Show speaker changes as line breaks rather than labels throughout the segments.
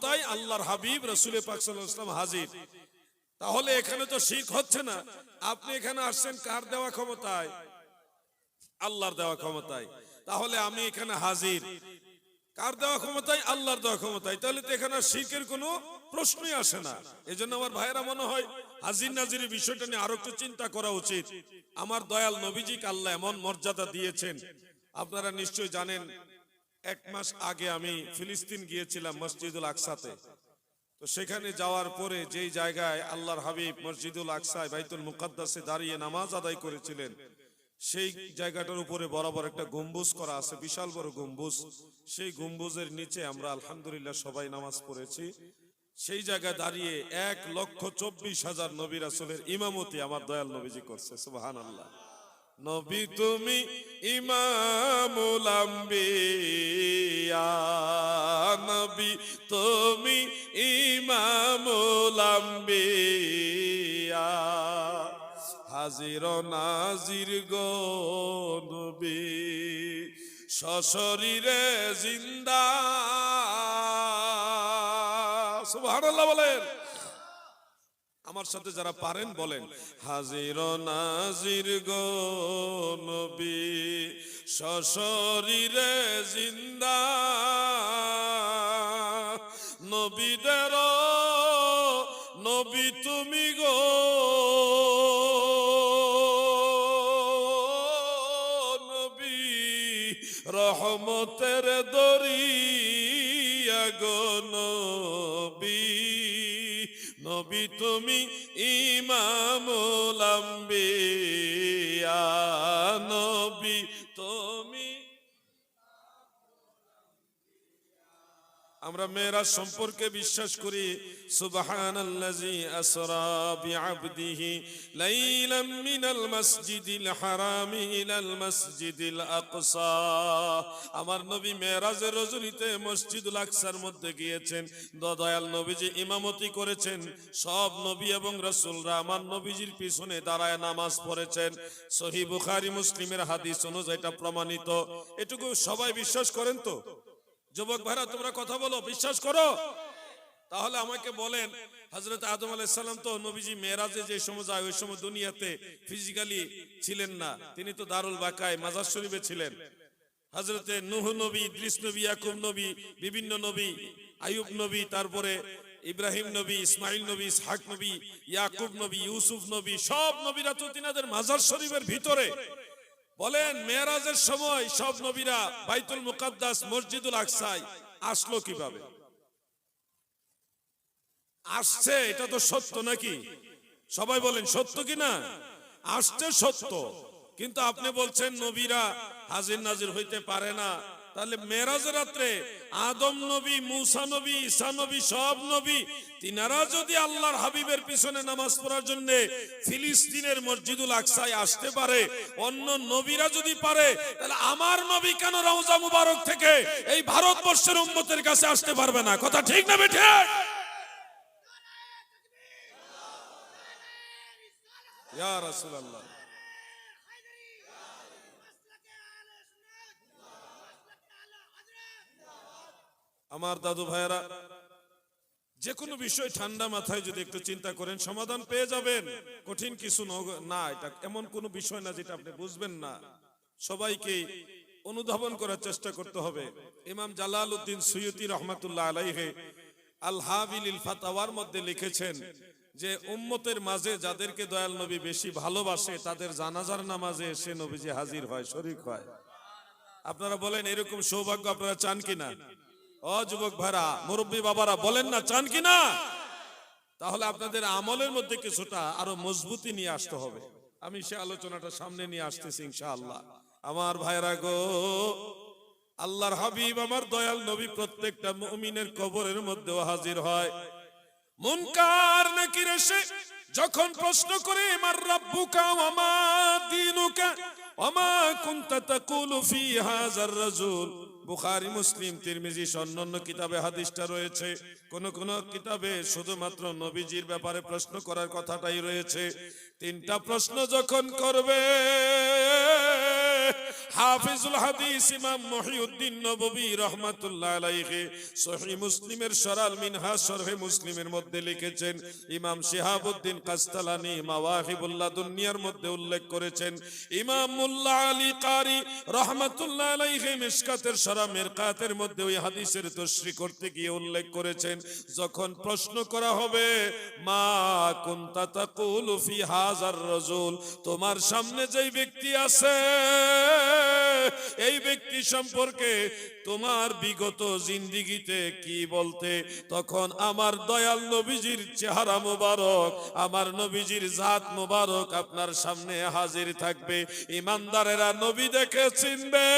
ক্ষমতায় আল্লাহর হাবিব রসুল পাক সাল্লাল্লাহু হাজির। তাহলে এখানে তো শিখ হচ্ছে না। আপনি এখানে আসছেন কার দেওয়া ক্ষমতায়? আল্লাহর দেওয়া ক্ষমতায়। তাহলে আমি এখানে হাজির। কার দেওয়া ক্ষমতায়? আল্লাহর দেওয়া ক্ষমতায়। তাহলে তো এখানে শিখের কোনো প্রশ্নই আসে না। এজন্য আমার ভাইয়েরা মনে হয় হাজির নাজির বিষয়টা নিয়ে আরও একটু চিন্তা করা উচিত। আমার দয়াল নবীজিকে আল্লাহ এমন মর্যাদা দিয়েছেন। আপনারা নিশ্চয়ই জানেন এক মাস আগে আমি ফিলিস্তিন গিয়েছিলাম মসজিদুল আকসাতে। তো সেখানে যাওয়ার পরে যেই জায়গায় আল্লাহর হাবিব মসজিদুল আকসায় বাইতুল মুকাদ্দাসে দাঁড়িয়ে নামাজ আদায় করেছিলেন, সেই জায়গাটার উপরে বরাবর একটা গম্বুজ করা আছে, বিশাল বড় গম্বুজ। সেই গম্বুজের নিচে আমরা আলহামদুলিল্লাহ সবাই নামাজ পড়েছি। সেই জায়গায় দাঁড়িয়ে এক লক্ষ চব্বিশ হাজার নবী রাসুলের ইমামতি আমার দয়াল নবীজি করছে সুবাহান আল্লাহ নবী তুমি ইমামুল আম্বিয়া নবী তুমি ইমামুল হাজির নাজির গো নবী সশরীরে জিন্দা। সুবহানাল্লাহ বলেন। আমার সাথে যারা পারেন বলেন, হাজির নাজির গো নবী, সশরীরে জিন্দা নবীদের নবী তুমি গো। নবী, রহমতের দরিয়া গো তুমি ইমামুল আম্বিয়া আমরা মেয়েরা সম্পর্কে বিশ্বাস করি সুবহানাল্লাজি আসরা বিআবদিহি লাইলাম মিনাল মাসজিদিল হারামি ইলাল মাসজিদিল আমার নবী মেরাজের রজনীতে মসজিদুল আকসার মধ্যে গিয়েছেন। দয়াল নবীজি ইমামতি করেছেন। সব নবী এবং রাসূলরা আমার নবীজির পিছনে দাঁড়ায় নামাজ পড়েছেন। সহি বুখারী মুসলিমের হাদিস অনুযায়ী এটা প্রমাণিত। এটুকু সবাই বিশ্বাস করেন তো? যুবক ভাইরা, তোমরা কথা বলো, বিশ্বাস করো? তাহলে আমাকে বলেন হজরত আদম আলাইসাল্লাম তো নবীজি মেয়েরাজে যে সময় যায়, ওই সময় দুনিয়াতে ফিজিক্যালি ছিলেন না। তিনি তো দারুল বাকায়, মাজার শরীফে ছিলেন। হজরতে নুহ নবী, ইদ্রিস নবী, ইয়াকুব নবী, বিভিন্ন নবী আয়ুব নবী, তারপরে ইব্রাহিম নবী ইসমাইল নবী, ইসহাক নবী, ইয়াকুব নবী, ইউসুফ নবী, সব নবীরা তো তিনাদের মাজার শরীফের ভিতরে। বলেন, মেয়েরাজের সময় সব নবীরা বাইতুল মুকাদ্দাস, মসজিদুল আকসায় আসলো কীভাবে? আসছে, এটা তো সত্য নাকি? সবাই বলেন, সত্য কি না? আসছে সত্য। কিন্তু আপনি বলছেন, নবীরা হাজির নাজির হইতে পারে না। তাহলে মেরাজের রাত্রে আদম নবী, মুসা নবী, ঈসা নবী, সব নবী, তিনারা যদি আল্লাহর হাবিবের পিছনে নামাজ পড়ার জন্য ফিলিস্তিনের মসজিদুল আকসায় আসতে পারে, অন্য নবীরা যদি পারে, তাহলে আমার নবী কেন রওজা মুবারক থেকে এই ভারতবর্ষের উম্মতের কাছে আসতে পারবে না? কথা ঠিক না বেঠে? ইয়া রাসূলুল্লাহ। আমার দাদু ভাইয়েরা যে কোনো বিষয় ঠান্ডা মাথায় যদি একটু চিন্তা করেন, সমাধান পেয়ে যাবেন। কঠিন কিছু না, এটা এমন কোনো বিষয় না যেটা আপনি বুঝবেন না। সবাইকে অনুধাবন করার চেষ্টা করতে হবে। ইমাম জালাল উদ্দিন সৈয়দি রহমাতুল্লাহ আলাইহে আল হাবিল ফাতাওয়ার মধ্যে লিখেছেন যে, উম্মতের মাঝে যাদেরকে দয়াল নবী বেশি ভালোবাসে, তাদের জানাজার নামাজে এসে নবীজি হাজির হয়, শরিক হয়। আপনারা বলেন এরকম সৌভাগ্য আপনারা চান কিনা? ও যুবক ভাইরা, মুরব্বী বাবারা, বলেন না, চান কিনা তাহলে আপনাদের আমলের মধ্যে কিছুটা আরও মজবুতি নিয়ে আসতে হবে। আমি সে আলোচনাটা সামনে নিয়ে আসতেছি ইনশাআল্লাহ। আমার ভাইরা গো, আল্লাহর হাবিব আমার দয়াল নবী প্রত্যেকটা মুমিনের কবরের মধ্যেও হাজির হয়। মুনকার নাকির এসে যখন প্রশ্ন করে, মার রাব্বুকা মা দীনুকা? ওয়া মা কুনতা তাকুলু ফি হাযার রাজুল? বুখারী, মুসলিম, তিরমিজি অন্যান্য কিতাবে হাদিসটা রয়েছে। কোন কোন কিতাবে শুধুমাত্র নবীজির ব্যাপারে প্রশ্ন করার কথাটাই রয়েছে। তিনটা প্রশ্ন যখন করবে হাফিজুল হাদিস ইমাম মহিউদ্দিন নববী রহমাতুল্লাহ আলাইহি সহিহ মুসলিমের সরাল মিনহাজ শরহে মুসলিমের মধ্যে লিখেছেন, ইমাম শিহাবুদ্দিন কাস্তালানি মাওয়াহিবুল্লাহ দুনিয়ার মধ্যে উল্লেখ করেছেন ইমাম মুল্লা আলী কারি রহমাতুল্লাহ আলাইহি মিশকাতের সরা মিরকাতের মধ্যে ওই হাদিসের তশরি করতে গিয়ে উল্লেখ করেছেন, যখন প্রশ্ন করা হবে, মা কুনতা তাকুলু ফি হাজার রাজুল? তোমার সামনে যেই ব্যক্তি আছে এই ব্যক্তি সম্পর্কে তোমার বিগত জিন্দিগিতে কি বলতে? তখন আমার দয়াল নবীজির চেহারা মোবারক, আমার নবীজির জাত মোবারক আপনার সামনে হাজির থাকবে। ইমানদারেরা নবী দেখে চিনবে।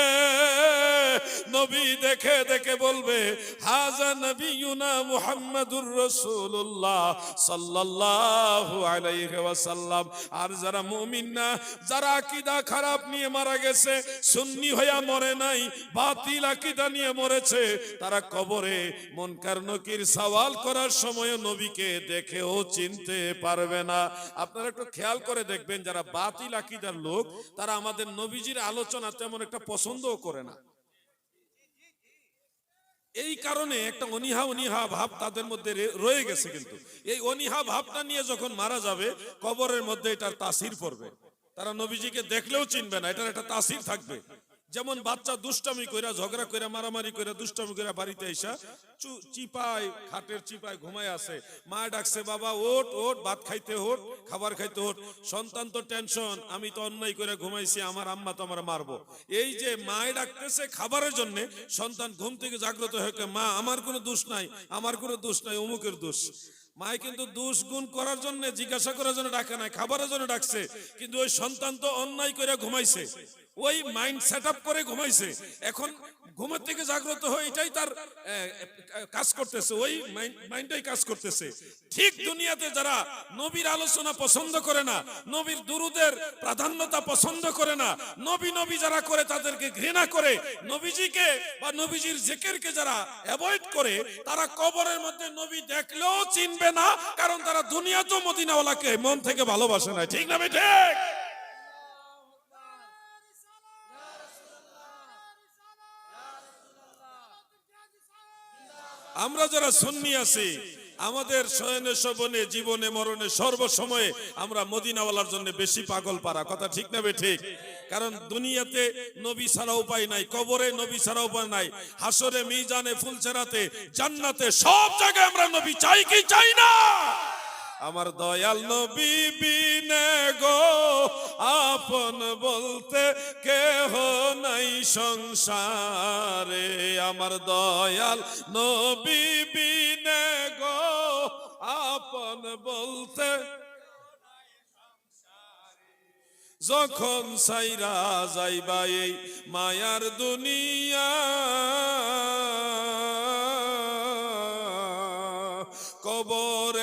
নবী দেখে দেখে বলবে, হাজা নবিয়ুনা মুহাম্মাদুর রাসূলুল্লাহ সাল্লাল্লাহু আলাইহি ওয়াসাল্লাম। আর যারা মুমিন না, যারা আকীদা খারাপ নিয়ে মারা গেছে, সুন্নি হইয়া মরে নাই, বাতিল আকীদা নিয়ে মরেছে, তারা কবরে মুনকার নকির সওয়াল করার সময় নবীকে দেখেও চিনতে পারবে না। আপনারা একটু খেয়াল করে দেখবেন, যারা বাতিল আকীদার লোক, তারা আমাদের নবীজির আলোচনা তেমন একটা পছন্দও করে না। এই কারণে একটা অনিহা অনিহা ভাব তাদের মধ্যে রয়ে গেছে কিন্তু। এই অনিহা ভাবটা নিয়ে যখন মারা যাবে, কবরের মধ্যে এটার তাসির পড়বে। তারা নবীজিকে দেখলেও চিনবে না, এটার একটা তাসির থাকবে। যেমন বাচ্চা দুষ্টামি কইরা, ঝগড়া কইরা, মারামারি কইরা, দুষ্টামি কইরা বাড়িতে আইসা চিপায়, খাটের চিপায় ঘুমায় আছে। মা ডাকছে, বাবা ওট ওট ভাত খাইতে ওট খাবার খাইতে ওট সন্তান তো টেনশন, আমি তো অন্যায় করে ঘুমাইছি, আমার আম্মা তো আমার মারবো। এই যে মায় ডাকতেছে খাবারের জন্য, সন্তান ঘুম থেকে জাগ্রত হয়ে মা, আমার কোনো দোষ নাই, আমার কোনো দোষ নাই, অমুকের দোষ। মায় কিন্তু দোষ গুণ করার জন্য, জিজ্ঞাসা করার জন্য ডাকে নাই, খাবারের জন্য ডাকছে। কিন্তু ওই সন্তান তো অন্যায় করে ঘুমাইছে। ওই মাইন্ড সেট করে ঘুমাইছে। এখন ঘুমের থেকে জাগ্রত হয়ে এটাই তার কাজ করতেছে। ওই মাইন্ডটাই কাজ করতেছে। ঠিক দুনিয়াতে যারা নবীর আলোচনা পছন্দ করে না, নবীর দুরুদের প্রাধান্যতা পছন্দ করে না, নবী নবী যারা করে তাদেরকে ঘৃণা করে, নবীজিকে বা নবীজির জেকেরকে যারা অ্যাভয়েড করে, তারা কবরের মধ্যে নবী দেখলেও চিনবে না, কারণ তারা দুনিয়াতেও মদিনাওয়ালাকে মন থেকে ভালোবাসে না। ঠিক না ঠিক? আমরা যারা সুন্নি আছি, আমাদের শয়নে শবনে জীবনে মরণে সর্বসময়ে আমরা মদিনাওয়ালার জন্য বেশি পাগল পারা কথা ঠিক না ঠিক? কারণ দুনিয়াতে নবী ছাড়া উপায় নাই, কবরে নবী ছাড়া উপায় নাই, হাসরে, মিজানে ফুলছেরাতে জান্নাতে সব জায়গায় আমরা নবী চাই কি চাই না? আমার দয়াল নবী গো, আপন বলতে কেহ নাই সংসারে। আমার দয়াল নবী গো, আপন বলতে যখন সাইরা যাইবা এই মায়ার দুনিয়া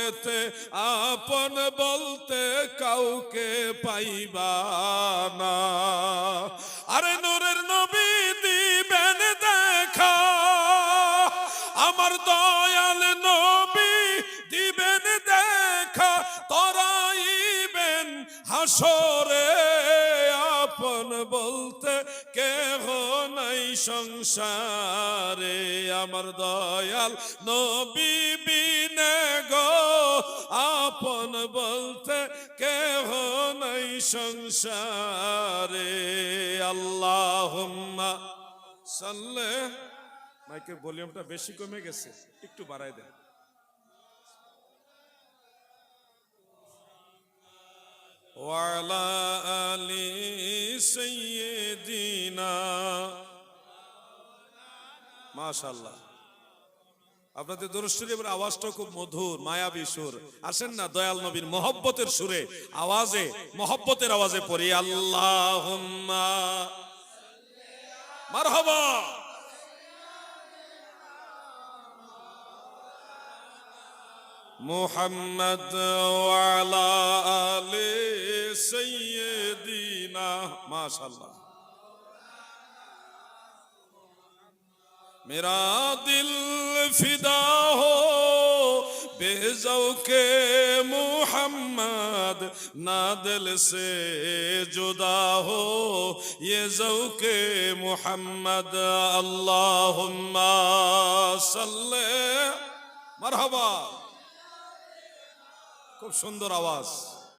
কবরেতে আপন বলতে কাউকে পাইবা না। আরে নূরের নবী দিবেন দেখা, আমার দয়াল নবী দিবেন দেখা, তরাইবেন হাসরে সংসারে আমার দয়াল নবী বিনে গো আপন বলতে কেহ নাই সংসারে আল্লাহুম্মা সাল্লে মাইকের ভলিউমটা বেশি কমে গেছে একটু বাড়াই দেন وعلى آل سيدنا মাশাআল্লাহ আপনাদের দরুশ্বরীর আওয়াজটা খুব মধুর মায়াবী সুর আসেন না দয়াল নবীর মহব্বতের সুরে আওয়াজে মহব্বতের আওয়াজে পড়ি আল্লাহুম্মা মারহাবা محمد وعلى آل سيدنا ما شاء الله میرا دل فدا ہو، بے ذوق محمد نادل سے جدا ہو۔ یہ ذوق محمد، اللہم صلی مرحبا۔ خوب سندر آواز۔